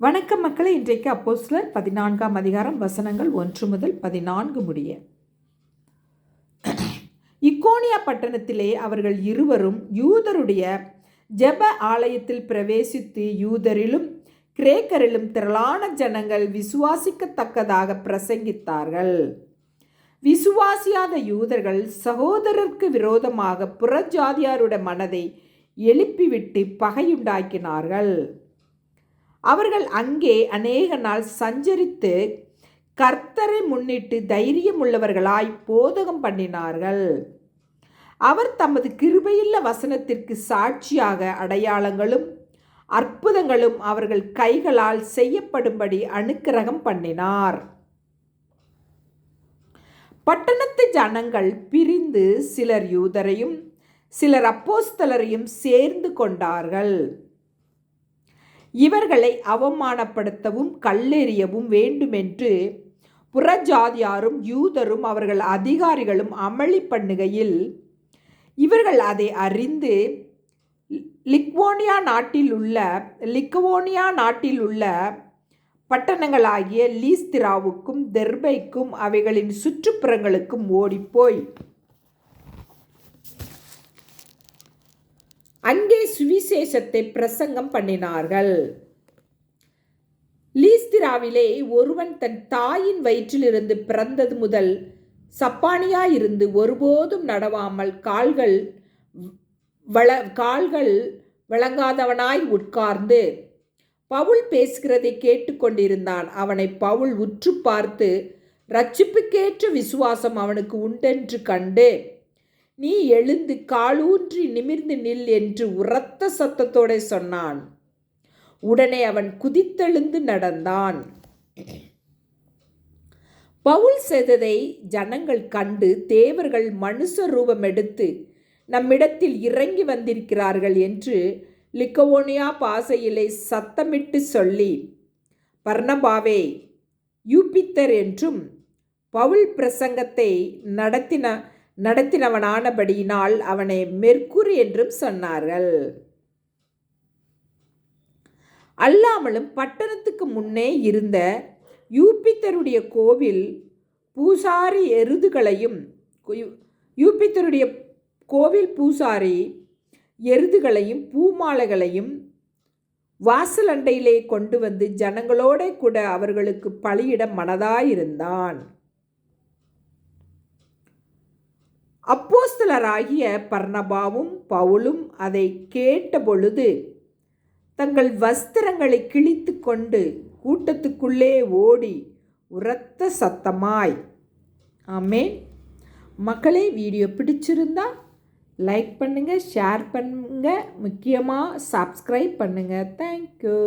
வணக்கம் மக்களை இன்றைக்கு அப்போஸ்லர் பதினான்காம் அதிகாரம் வசனங்கள் ஒன்று முதல் பதினான்கு முடிய. இக்கோனியா பட்டணத்திலே அவர்கள் இருவரும் யூதருடைய ஜெப ஆலயத்தில் பிரவேசித்து யூதரிலும் கிரேக்கரிலும் திரளான ஜனங்கள் விசுவாசிக்கத்தக்கதாக பிரசங்கித்தார்கள். விசுவாசியாத யூதர்கள் சகோதரருக்கு விரோதமாக புறஜாதியாருடைய மனதை எழுப்பிவிட்டு பகையுண்டாக்கினார்கள். அவர்கள் அங்கே அநேக நாள் சஞ்சரித்து கர்த்தரை முன்னிட்டு தைரியமுள்ளவர்களாய் போதகம் பண்ணினார்கள். அவர் தமது கிருபையுள்ள வசனத்திற்கு சாட்சியாக அடையாளங்களும் அற்புதங்களும் அவர்கள் கைகளால் செய்யப்படும்படி அனுக்கிரகம் பண்ணினார். பட்டணத்து ஜனங்கள் பிரிந்து சிலர் யூதரையும் சிலர் அப்போஸ்தலரையும் சேர்ந்து கொண்டார்கள். இவர்களை அவமானப்படுத்தவும் கல்லெறியவும் வேண்டுமென்று புறஜாதியாரும் யூதரும் அவர்கள் அதிகாரிகளும் அமளி பண்ணுகையில் இவர்கள் அதை அறிந்து லிக்வோனியா நாட்டில் உள்ள லிக்வோனியா நாட்டில் உள்ள பட்டணங்களாகிய லீஸ்திராவுக்கும் தெர்பைக்கும் அவைகளின் சுற்றுப்புறங்களுக்கும் ஓடிப்போய் அங்கே சுவிசேஷத்தை பிரசங்கம் பண்ணினார்கள். லீஸ்திராவிலே ஒருவன் தன் தாயின் வயிற்றிலிருந்து பிறந்தது முதல் சப்பானியாயிருந்து ஒருபோதும் நடவாமல் கால்கள் வள கால்கள் வழங்காதவனாய் உட்கார்ந்து பவுல் பேசுகிறதை கேட்டுக்கொண்டிருந்தான் அவனை பவுல் உற்று பார்த்து ரட்சிப்புக்கேற்ற விசுவாசம் அவனுக்கு உண்டென்று கண்டு நீ எழுந்து காலூன்றி நிமிர்ந்து நில் என்று உரத்த சத்தத்தோட சொன்னான் உடனே அவன் குதித்தெழுந்து நடந்தான். பவுல் செய்ததை ஜனங்கள் கண்டு தேவர்கள் மனுஷ ரூபம் எடுத்து நம்மிடத்தில் இறங்கி வந்திருக்கிறார்கள் என்று லிக்கவோனியா பாசையிலே சத்தமிட்டு சொல்லி பர்ணபாவே யூபித்தர் என்றும் பவுல் பிரசங்கத்தை நடத்தின நடத்தினவனானபடியினால் அவனை மெர்க்குரி என்றும் சொன்னார்கள். அல்லாமலும் பட்டணத்துக்கு முன்னே இருந்த யூபித்தருடைய கோவில் பூசாரி எருதுகளையும் யூபித்தருடைய கோவில் பூசாரி எருதுகளையும் பூமாலைகளையும் வாசலண்டையிலே கொண்டு வந்து ஜனங்களோட கூட அவர்களுக்கு பலியிட மனதாயிருந்தான். அப்போஸ்தலராகிய பர்ணபாவும் பவுலும் அதை கேட்டபொழுது தங்கள் வஸ்திரங்களை கிழித்து கொண்டு கூட்டத்துக்குள்ளே ஓடி உரத்த சத்தமாய் ஆமே மக்களே வீடியோ பிடிச்சிருந்தா லைக் பண்ணுங்கள் ஷேர் பண்ணுங்கள் முக்கியமாக சப்ஸ்கிரைப் பண்ணுங்கள் தேங்க்யூ.